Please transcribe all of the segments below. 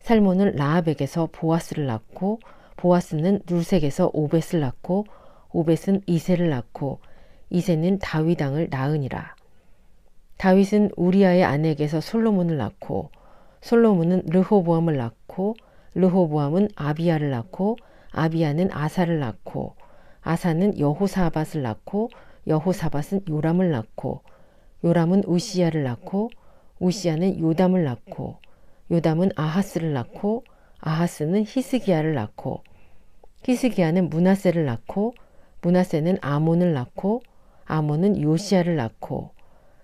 살몬은 라합에게서 보아스를 낳고 보아스는 룰색에서 오벳을 낳고 오벳은 이세를 낳고 이세는 다윗 왕을 낳으니라. 다윗은 우리아의 아내에게서 솔로몬을 낳고 솔로몬은 르호보암을 낳고 르호보암은 아비야를 낳고 아비야는 아사를 낳고 아사는 여호사밧을 낳고 여호사밧은 요람을 낳고 요람은 우시야를 낳고 우시야는 요담을 낳고 요담은 아하스를 낳고 아하스는 히스기야를 낳고 히스기야는 문하세를 낳고 문하세는 아몬을 낳고 아몬은 요시야를 낳고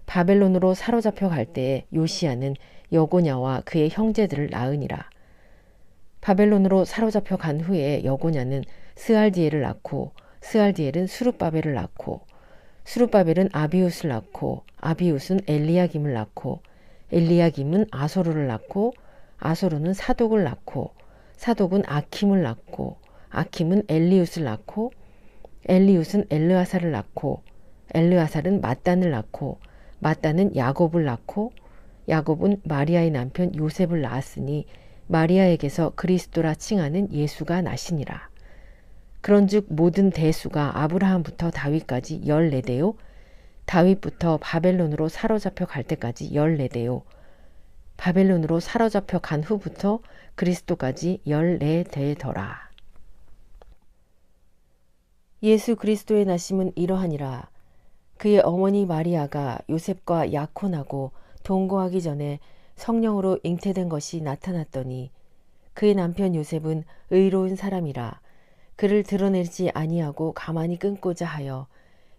바벨론으로 사로잡혀 갈 때에 요시야는 여고냐와 그의 형제들을 낳으니라. 바벨론으로 사로잡혀 간 후에 여고냐는 스알디엘을 낳고 스알디엘은 수룹바벨을 낳고 수룹바벨은 아비웃을 낳고 아비웃은 엘리야김을 낳고 엘리야김은 아소르를 낳고 아소르는 사독을 낳고 사독은 아킴을 낳고 아킴은 엘리웃을 낳고 엘리웃은 엘르아사를 낳고 엘르아살은 마단을 낳고 마단은 야곱을 낳고 야곱은 마리아의 남편 요셉을 낳았으니 마리아에게서 그리스도라 칭하는 예수가 나시니라. 그런즉 모든 대수가 아브라함부터 다윗까지 열네 대요 다윗부터 바벨론으로 사로잡혀 갈 때까지 열네대요 바벨론으로 사로잡혀 간 후부터 그리스도까지 열네대더라. 예수 그리스도의 나심은 이러하니라. 그의 어머니 마리아가 요셉과 약혼하고 동거하기 전에 성령으로 잉태된 것이 나타났더니 그의 남편 요셉은 의로운 사람이라 그를 드러내지 아니하고 가만히 끊고자 하여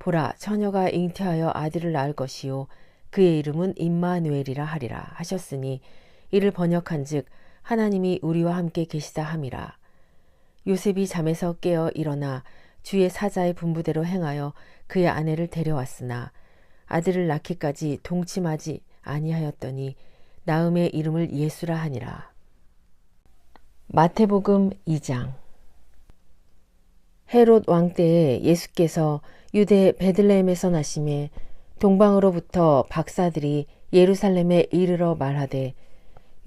보라 처녀가 잉태하여 아들을 낳을 것이요 그의 이름은 임마누엘이라 하리라 하셨으니 이를 번역한즉 하나님이 우리와 함께 계시다 함이라. 요셉이 잠에서 깨어 일어나 주의 사자의 분부대로 행하여 그의 아내를 데려왔으나 아들을 낳기까지 동침하지 아니하였더니 나음의 이름을 예수라 하니라. 마태복음 2장 헤롯 왕 때에 예수께서 유대 베들레헴에서 나심에 동방으로부터 박사들이 예루살렘에 이르러 말하되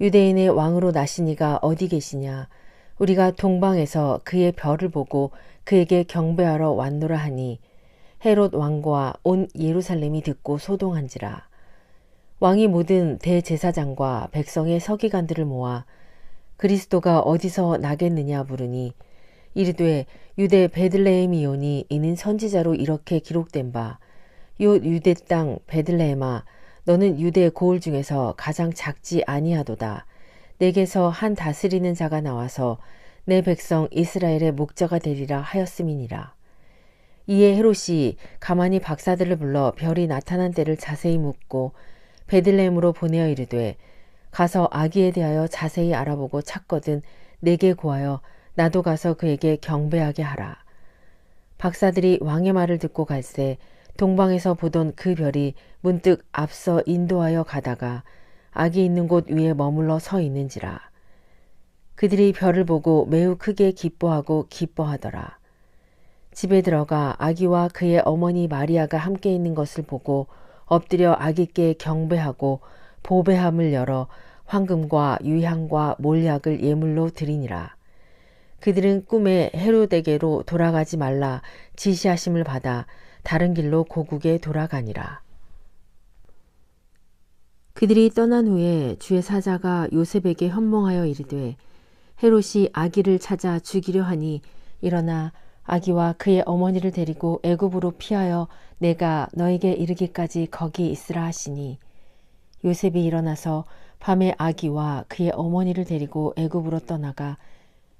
유대인의 왕으로 나시니가 어디 계시냐? 우리가 동방에서 그의 별을 보고 그에게 경배하러 왔노라 하니 헤롯 왕과 온 예루살렘이 듣고 소동한지라. 왕이 모든 대제사장과 백성의 서기관들을 모아 그리스도가 어디서 나겠느냐 부르니 이르되 유대 베들레헴이오니 이는 선지자로 이렇게 기록된 바 요 유대 땅 베들레헴아 너는 유대 고을 중에서 가장 작지 아니하도다. 내게서 한 다스리는 자가 나와서 내 백성 이스라엘의 목자가 되리라 하였음이니라. 이에 헤롯이 가만히 박사들을 불러 별이 나타난 때를 자세히 묻고 베들레헴으로 보내어 이르되 가서 아기에 대하여 자세히 알아보고 찾거든 내게 구하여 나도 가서 그에게 경배하게 하라. 박사들이 왕의 말을 듣고 갈새 동방에서 보던 그 별이 문득 앞서 인도하여 가다가 아기 있는 곳 위에 머물러 서 있는지라. 그들이 별을 보고 매우 크게 기뻐하고 기뻐하더라. 집에 들어가 아기와 그의 어머니 마리아가 함께 있는 것을 보고 엎드려 아기께 경배하고 보배함을 열어 황금과 유향과 몰약을 예물로 드리니라. 그들은 꿈에 헤로데게로 돌아가지 말라 지시하심을 받아 다른 길로 고국에 돌아가니라. 그들이 떠난 후에 주의 사자가 요셉에게 현몽하여 이르되 헤롯이 아기를 찾아 죽이려 하니 일어나 아기와 그의 어머니를 데리고 애굽으로 피하여 내가 너에게 이르기까지 거기 있으라 하시니 요셉이 일어나서 밤에 아기와 그의 어머니를 데리고 애굽으로 떠나가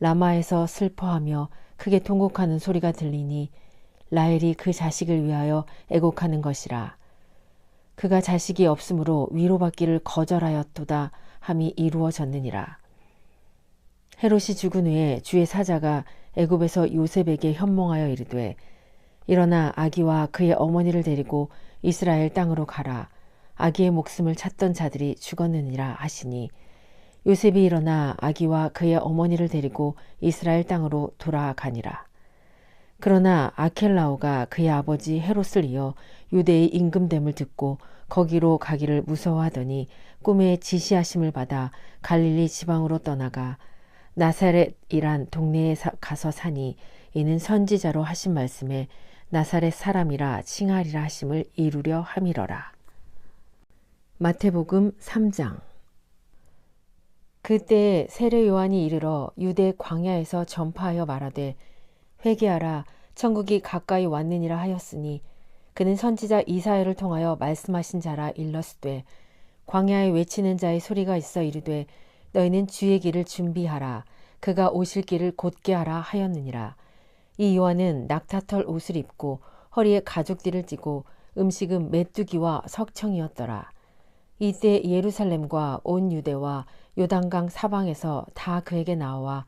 라마에서 슬퍼하며 크게 통곡하는 소리가 들리니 라헬이 그 자식을 위하여 애곡하는 것이라. 그가 자식이 없으므로 위로받기를 거절하였도다 함이 이루어졌느니라. 헤롯이 죽은 후에 주의 사자가 애굽에서 요셉에게 현몽하여 이르되 일어나 아기와 그의 어머니를 데리고 이스라엘 땅으로 가라. 아기의 목숨을 찾던 자들이 죽었느니라 하시니 요셉이 일어나 아기와 그의 어머니를 데리고 이스라엘 땅으로 돌아가니라. 그러나 아켈라오가 그의 아버지 헤롯을 이어 유대의 임금됨을 듣고 거기로 가기를 무서워하더니 꿈에 지시하심을 받아 갈릴리 지방으로 떠나가 나사렛이란 동네에 가서 사니 이는 선지자로 하신 말씀에 나사렛 사람이라 칭하리라 하심을 이루려 함이러라. 마태복음 3장 그때 세례 요한이 이르러 유대 광야에서 전파하여 말하되 회개하라. 천국이 가까이 왔느니라 하였으니 그는 선지자 이사야를 통하여 말씀하신 자라 일렀으되 광야에 외치는 자의 소리가 있어 이르되 너희는 주의 길을 준비하라. 그가 오실 길을 곧게 하라 하였느니라. 이 요한은 낙타털 옷을 입고 허리에 가죽띠를 띠고 음식은 메뚜기와 석청이었더라. 이때 예루살렘과 온 유대와 요단강 사방에서 다 그에게 나와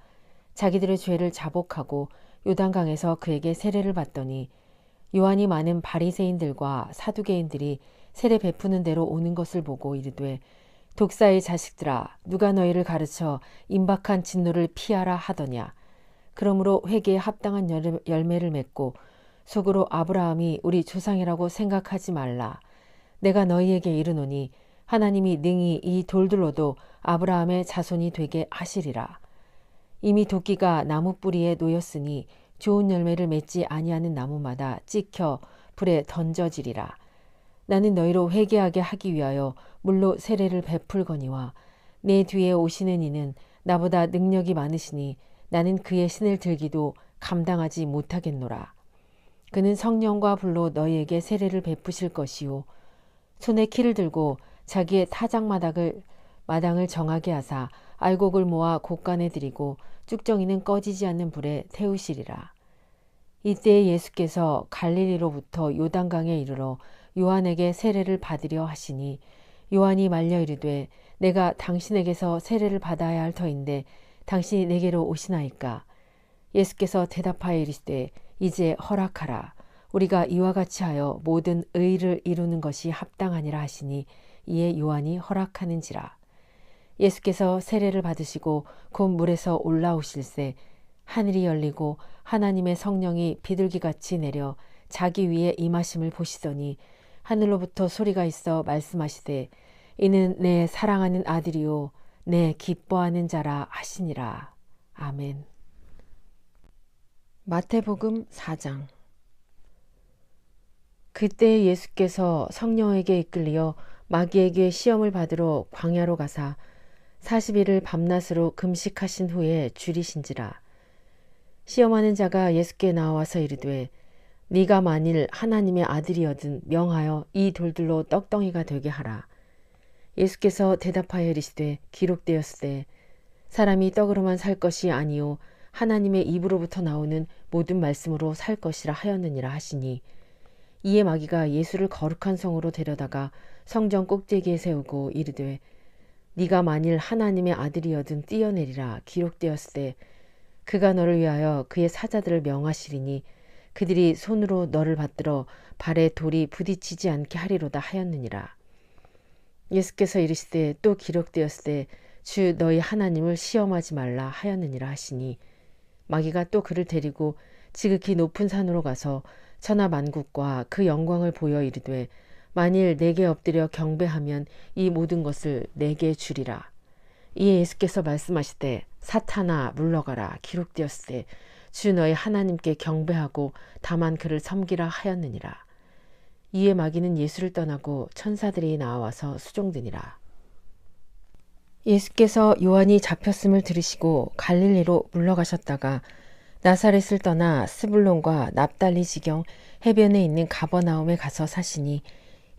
자기들의 죄를 자복하고 요단강에서 그에게 세례를 받더니 요한이 많은 바리새인들과 사두개인들이 세례 베푸는 대로 오는 것을 보고 이르되 독사의 자식들아 누가 너희를 가르쳐 임박한 진노를 피하라 하더냐? 그러므로 회개에 합당한 열매를 맺고 속으로 아브라함이 우리 조상이라고 생각하지 말라. 내가 너희에게 이르노니 하나님이 능히 이 돌들로도 아브라함의 자손이 되게 하시리라. 이미 도끼가 나무 뿌리에 놓였으니 좋은 열매를 맺지 아니하는 나무마다 찍혀 불에 던져지리라. 나는 너희로 회개하게 하기 위하여 물로 세례를 베풀거니와 내 뒤에 오시는 이는 나보다 능력이 많으시니 나는 그의 신을 들기도 감당하지 못하겠노라. 그는 성령과 불로 너희에게 세례를 베푸실 것이요 손에 키를 들고 자기의 타작 마당을 마당을 정하게 하사 알곡을 모아 곳간에 들이고 쭉정이는 꺼지지 않는 불에 태우시리라. 이때 예수께서 갈릴리로부터 요단강에 이르러 요한에게 세례를 받으려 하시니 요한이 말려 이르되 내가 당신에게서 세례를 받아야 할 터인데 당신이 내게로 오시나이까 예수께서 대답하여 이르시되 이제 허락하라 우리가 이와 같이 하여 모든 의를 이루는 것이 합당하니라 하시니 이에 요한이 허락하는지라. 예수께서 세례를 받으시고 곧 물에서 올라오실새 하늘이 열리고 하나님의 성령이 비둘기같이 내려 자기 위에 임하심을 보시더니 하늘로부터 소리가 있어 말씀하시되 이는 내 사랑하는 아들이요 내 기뻐하는 자라 하시니라. 아멘. 마태복음 4장 그때 예수께서 성령에게 이끌리어 마귀에게 시험을 받으러 광야로 가사 40일을 밤낮으로 금식하신 후에 줄이신지라. 시험하는 자가 예수께 나와서 이르되 네가 만일 하나님의 아들이여든 명하여 이 돌들로 떡덩이가 되게 하라. 예수께서 대답하여 이르시되 기록되었으되 사람이 떡으로만 살 것이 아니요 하나님의 입으로부터 나오는 모든 말씀으로 살 것이라 하였느니라 하시니 이에 마귀가 예수를 거룩한 성으로 데려다가 성전 꼭대기에 세우고 이르되 네가 만일 하나님의 아들이여든 뛰어내리라 기록되었을 때 그가 너를 위하여 그의 사자들을 명하시리니 그들이 손으로 너를 받들어 발에 돌이 부딪히지 않게 하리로다 하였느니라. 예수께서 이르시되 또 기록되었을 때 주 너희 하나님을 시험하지 말라 하였느니라 하시니 마귀가 또 그를 데리고 지극히 높은 산으로 가서 천하 만국과 그 영광을 보여 이르되 만일 내게 엎드려 경배하면 이 모든 것을 내게 주리라. 이에 예수께서 말씀하시되 사탄아 물러가라 기록되었으되 주 너희 하나님께 경배하고 다만 그를 섬기라 하였느니라. 이에 마귀는 예수를 떠나고 천사들이 나와서 수종드니라. 예수께서 요한이 잡혔음을 들으시고 갈릴리로 물러가셨다가 나사렛을 떠나 스불론과 납달리 지경 해변에 있는 가버나움에 가서 사시니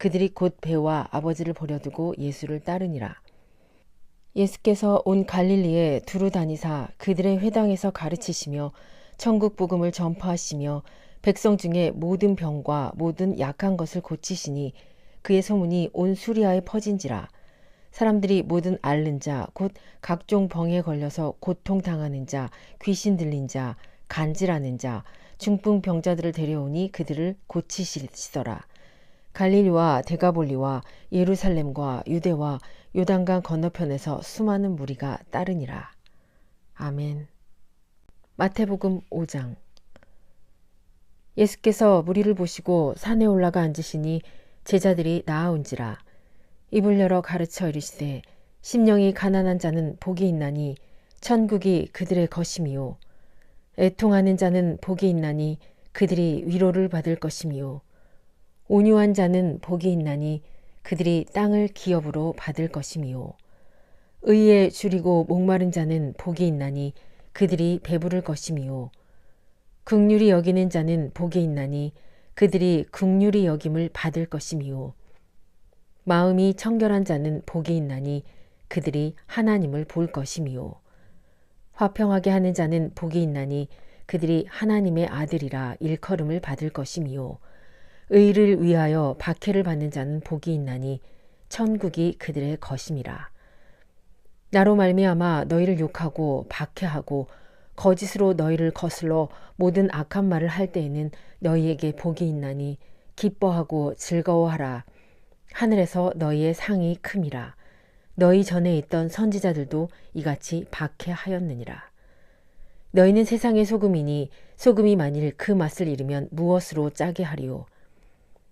그들이 곧 배와 아버지를 버려두고 예수를 따르니라. 예수께서 온 갈릴리에 두루 다니사 그들의 회당에서 가르치시며 천국 복음을 전파하시며 백성 중에 모든 병과 모든 약한 것을 고치시니 그의 소문이 온 수리아에 퍼진지라 사람들이 모든 앓는 자 곧 각종 병에 걸려서 고통 당하는 자 귀신 들린 자 간질하는 자 중풍 병자들을 데려오니 그들을 고치시더라 갈릴리와 데가볼리와 예루살렘과 유대와 요단강 건너편에서 수많은 무리가 따르니라. 아멘. 마태복음 5장 예수께서 무리를 보시고 산에 올라가 앉으시니 제자들이 나아온지라 입을 열어 가르쳐 이르시되 심령이 가난한 자는 복이 있나니 천국이 그들의 것임이요 애통하는 자는 복이 있나니 그들이 위로를 받을 것임이요 온유한 자는 복이 있나니 그들이 땅을 기업으로 받을 것임이요. 의에 줄이고 목마른 자는 복이 있나니 그들이 배부를 것임이요. 극률이 여기는 자는 복이 있나니 그들이 극률이 여김을 받을 것임이요. 마음이 청결한 자는 복이 있나니 그들이 하나님을 볼 것임이요. 화평하게 하는 자는 복이 있나니 그들이 하나님의 아들이라 일컬음을 받을 것임이요. 의를 위하여 박해를 받는 자는 복이 있나니 천국이 그들의 것임이라. 나로 말미암아 너희를 욕하고 박해하고 거짓으로 너희를 거슬러 모든 악한 말을 할 때에는 너희에게 복이 있나니 기뻐하고 즐거워하라. 하늘에서 너희의 상이 큼이라. 너희 전에 있던 선지자들도 이같이 박해하였느니라. 너희는 세상의 소금이니 소금이 만일 그 맛을 잃으면 무엇으로 짜게 하리요.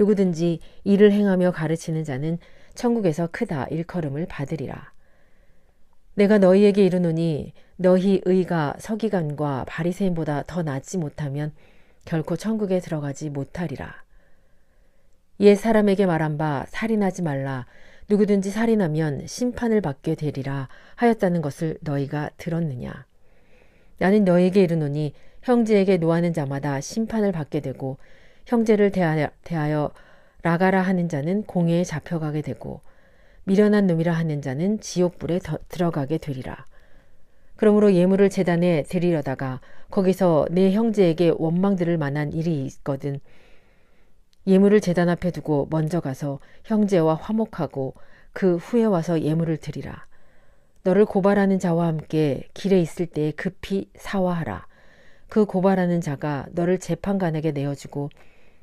누구든지 일을 행하며 가르치는 자는 천국에서 크다 일컬음을 받으리라. 내가 너희에게 이르노니 너희 의가 서기관과 바리새인보다 더 낫지 못하면 결코 천국에 들어가지 못하리라. 옛 사람에게 말한 바 살인하지 말라 누구든지 살인하면 심판을 받게 되리라 하였다는 것을 너희가 들었느냐. 나는 너에게 이르노니 형제에게 노하는 자마다 심판을 받게 되고 형제를 대하여, 대하여 라가라 하는 자는 공회에 잡혀가게 되고 미련한 놈이라 하는 자는 지옥불에 들어가게 되리라. 그러므로 예물을 재단에 드리려다가 거기서 내 형제에게 원망 들을 만한 일이 있거든 예물을 재단 앞에 두고 먼저 가서 형제와 화목하고 그 후에 와서 예물을 드리라. 너를 고발하는 자와 함께 길에 있을 때에 급히 사화하라. 그 고발하는 자가 너를 재판관에게 내어주고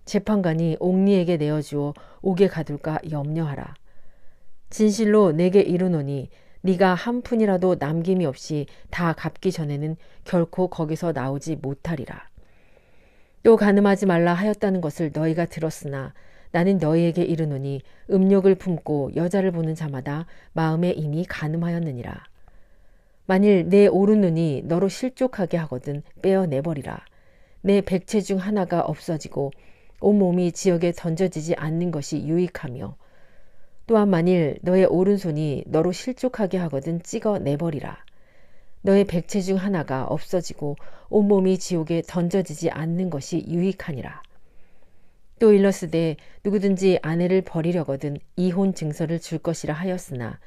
재판관이 옥리에게 내어주어 옥에 가둘까 염려하라. 진실로 내게 이르노니 네가 한 푼이라도 남김이 없이 다 갚기 전에는 결코 거기서 나오지 못하리라. 또 가늠하지 말라 하였다는 것을 너희가 들었으나 나는 너희에게 이르노니 음욕을 품고 여자를 보는 자마다 마음에 이미 가늠하였느니라. 만일 내 오른 눈이 너로 실족하게 하거든 빼어내버리라. 내 백체 중 하나가 없어지고 온몸이 지역에 던져지지 않는 것이 유익하며 또한 만일 너의 오른손이 너로 실족하게 하거든 찍어 내버리라. 너의 백체 중 하나가 없어지고 온몸이 지옥에 던져지지 않는 것이 유익하니라. 또 일러스되 누구든지 아내를 버리려거든 이혼 증서를 줄 것이라 하였으나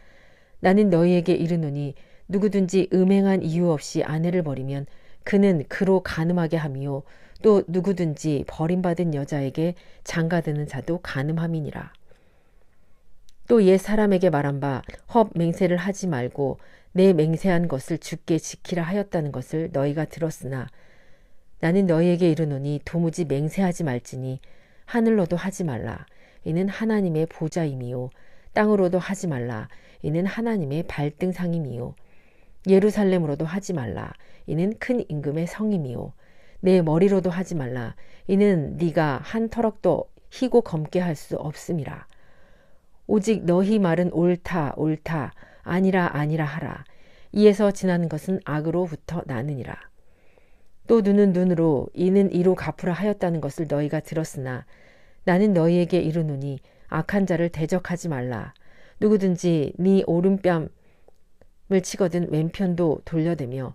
나는 너희에게 이르노니 누구든지 음행한 이유 없이 아내를 버리면 그는 그로 가늠하게 하미요 또 누구든지 버림받은 여자에게 장가드는 자도 가늠함이니라. 또 옛 사람에게 말한 바 헛 맹세를 하지 말고 내 맹세한 것을 죽게 지키라 하였다는 것을 너희가 들었으나 나는 너희에게 이르노니 도무지 맹세하지 말지니 하늘로도 하지 말라. 이는 하나님의 보좌임이요. 땅으로도 하지 말라. 이는 하나님의 발등상임이요. 예루살렘으로도 하지 말라. 이는 큰 임금의 성임이요. 내 머리로도 하지 말라. 이는 네가 한 터럭도 희고 검게 할 수 없음이라. 오직 너희 말은 옳다 옳다 아니라 아니라 하라. 이에서 지나는 것은 악으로부터 나느니라. 또 눈은 눈으로 이는 이로 갚으라 하였다는 것을 너희가 들었으나 나는 너희에게 이르노니 악한 자를 대적하지 말라. 누구든지 네 오른뺨을 치거든 왼편도 돌려대며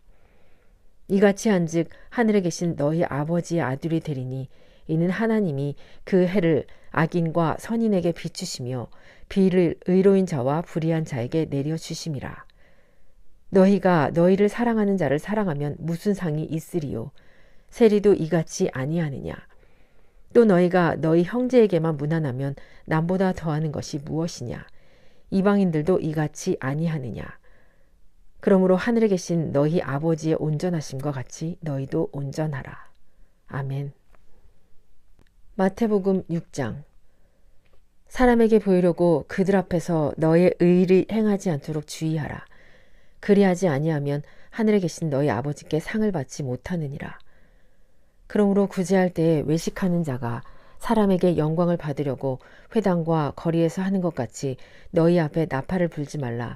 이같이 한즉 하늘에 계신 너희 아버지의 아들이 되리니 이는 하나님이 그 해를 악인과 선인에게 비추시며 비를 의로인 자와 불의한 자에게 내려 주심이라. 너희가 너희를 사랑하는 자를 사랑하면 무슨 상이 있으리요? 세리도 이같이 아니하느냐? 또 너희가 너희 형제에게만 무난하면 남보다 더하는 것이 무엇이냐? 이방인들도 이같이 아니하느냐? 그러므로 하늘에 계신 너희 아버지의 온전하심과 같이 너희도 온전하라. 아멘. 마태복음 6장 사람에게 보이려고 그들 앞에서 너의 의를 행하지 않도록 주의하라. 그리하지 아니하면 하늘에 계신 너희 아버지께 상을 받지 못하느니라. 그러므로 구제할 때에 외식하는 자가 사람에게 영광을 받으려고 회당과 거리에서 하는 것 같이 너희 앞에 나팔을 불지 말라.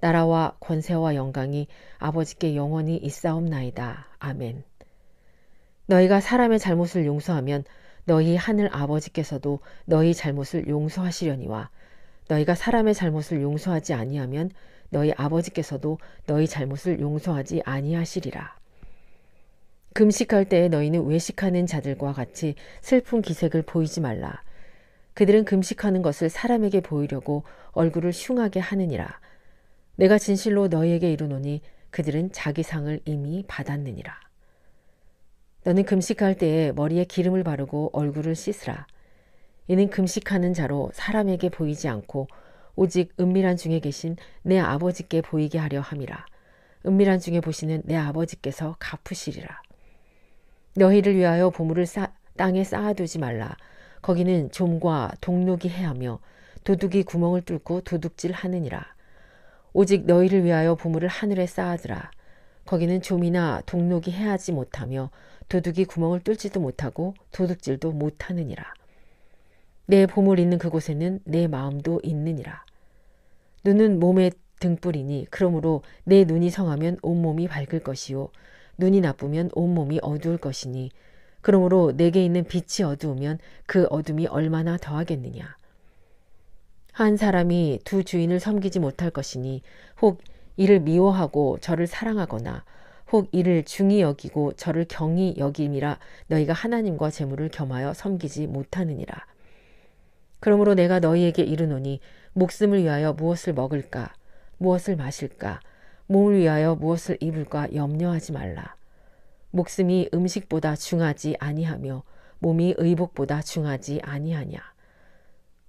나라와 권세와 영광이 아버지께 영원히 있사옵나이다. 아멘. 너희가 사람의 잘못을 용서하면 너희 하늘 아버지께서도 너희 잘못을 용서하시려니와 너희가 사람의 잘못을 용서하지 아니하면 너희 아버지께서도 너희 잘못을 용서하지 아니하시리라. 금식할 때에 너희는 외식하는 자들과 같이 슬픈 기색을 보이지 말라. 그들은 금식하는 것을 사람에게 보이려고 얼굴을 흉하게 하느니라. 내가 진실로 너희에게 이르노니 그들은 자기 상을 이미 받았느니라. 너는 금식할 때에 머리에 기름을 바르고 얼굴을 씻으라. 이는 금식하는 자로 사람에게 보이지 않고 오직 은밀한 중에 계신 내 아버지께 보이게 하려 함이라. 은밀한 중에 보시는 내 아버지께서 갚으시리라. 너희를 위하여 보물을 쌓, 땅에 쌓아두지 말라. 거기는 좀과 동록이 해하며 도둑이 구멍을 뚫고 도둑질 하느니라. 오직 너희를 위하여 보물을 하늘에 쌓아두라. 거기는 좀이나 동록이 해하지 못하며 도둑이 구멍을 뚫지도 못하고 도둑질도 못하느니라. 내 보물 있는 그곳에는 내 마음도 있느니라. 눈은 몸의 등불이니 그러므로 내 눈이 성하면 온몸이 밝을 것이요 눈이 나쁘면 온몸이 어두울 것이니 그러므로 내게 있는 빛이 어두우면 그 어둠이 얼마나 더하겠느냐. 한 사람이 두 주인을 섬기지 못할 것이니 혹 이를 미워하고 저를 사랑하거나 혹 이를 중히 여기고 저를 경히 여김이라 너희가 하나님과 재물을 겸하여 섬기지 못하느니라. 그러므로 내가 너희에게 이르노니 목숨을 위하여 무엇을 먹을까 무엇을 마실까 몸을 위하여 무엇을 입을까 염려하지 말라. 목숨이 음식보다 중하지 아니하며 몸이 의복보다 중하지 아니하냐.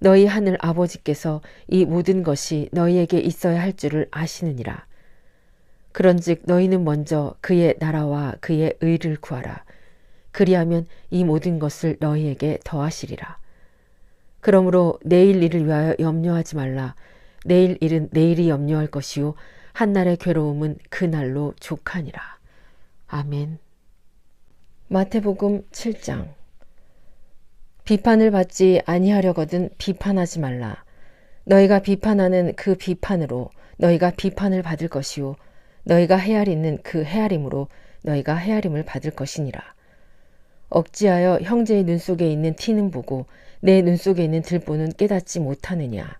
너희 하늘 아버지께서 이 모든 것이 너희에게 있어야 할 줄을 아시느니라. 그런즉 너희는 먼저 그의 나라와 그의 의를 구하라. 그리하면 이 모든 것을 너희에게 더하시리라. 그러므로 내일 일을 위하여 염려하지 말라. 내일 일은 내일이 염려할 것이요 한날의 괴로움은 그날로 족하니라. 아멘. 마태복음 7장 비판을 받지 아니하려거든 비판하지 말라. 너희가 비판하는 그 비판으로 너희가 비판을 받을 것이요 너희가 헤아리는 그 헤아림으로 너희가 헤아림을 받을 것이니라. 억지하여 형제의 눈 속에 있는 티는 보고 내 눈 속에 있는 들보는 깨닫지 못하느냐.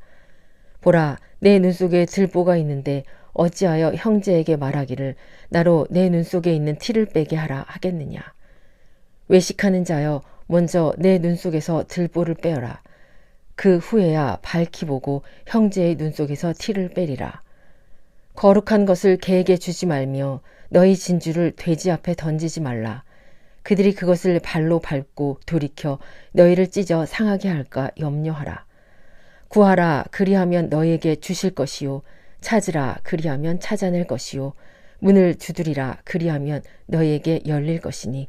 보라, 내 눈 속에 들보가 있는데 어찌하여 형제에게 말하기를 나로 내 눈 속에 있는 티를 빼게 하라 하겠느냐. 외식하는 자여 먼저 내 눈 속에서 들보를 빼어라. 그 후에야 밝히 보고 형제의 눈 속에서 티를 빼리라. 거룩한 것을 개에게 주지 말며 너희 진주를 돼지 앞에 던지지 말라. 그들이 그것을 발로 밟고 돌이켜 너희를 찢어 상하게 할까 염려하라. 구하라 그리하면 너희에게 주실 것이요 찾으라 그리하면 찾아낼 것이요 문을 두드리라 그리하면 너희에게 열릴 것이니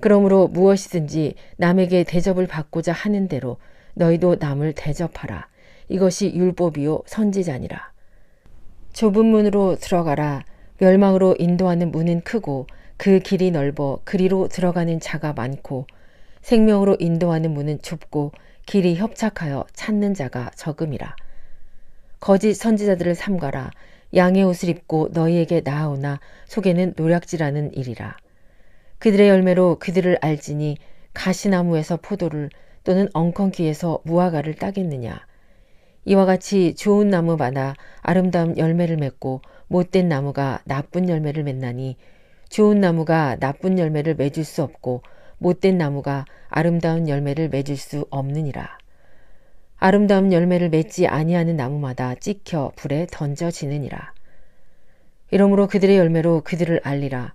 그러므로 무엇이든지 남에게 대접을 받고자 하는 대로 너희도 남을 대접하라. 이것이 율법이요 선지자니라. 좁은 문으로 들어가라. 멸망으로 인도하는 문은 크고 그 길이 넓어 그리로 들어가는 자가 많고 생명으로 인도하는 문은 좁고 길이 협착하여 찾는 자가 적음이라. 거짓 선지자들을 삼가라. 양의 옷을 입고 너희에게 나아오나 속에는 노략질하는 일이라. 그들의 열매로 그들을 알지니 가시나무에서 포도를 또는 엉겅퀴에서 무화과를 따겠느냐. 이와 같이 좋은 나무마다 아름다운 열매를 맺고 못된 나무가 나쁜 열매를 맺나니 좋은 나무가 나쁜 열매를 맺을 수 없고 못된 나무가 아름다운 열매를 맺을 수 없느니라. 아름다운 열매를 맺지 아니하는 나무마다 찍혀 불에 던져지느니라. 이러므로 그들의 열매로 그들을 알리라.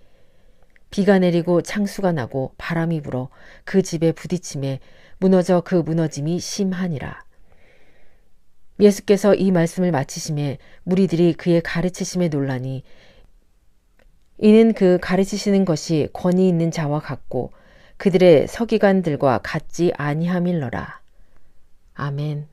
비가 내리고 창수가 나고 바람이 불어 그 집에 부딪힘에 무너져 그 무너짐이 심하니라. 예수께서 이 말씀을 마치심에 무리들이 그의 가르치심에 놀라니 이는 그 가르치시는 것이 권위 있는 자와 같고 그들의 서기관들과 같지 아니함일러라. 아멘.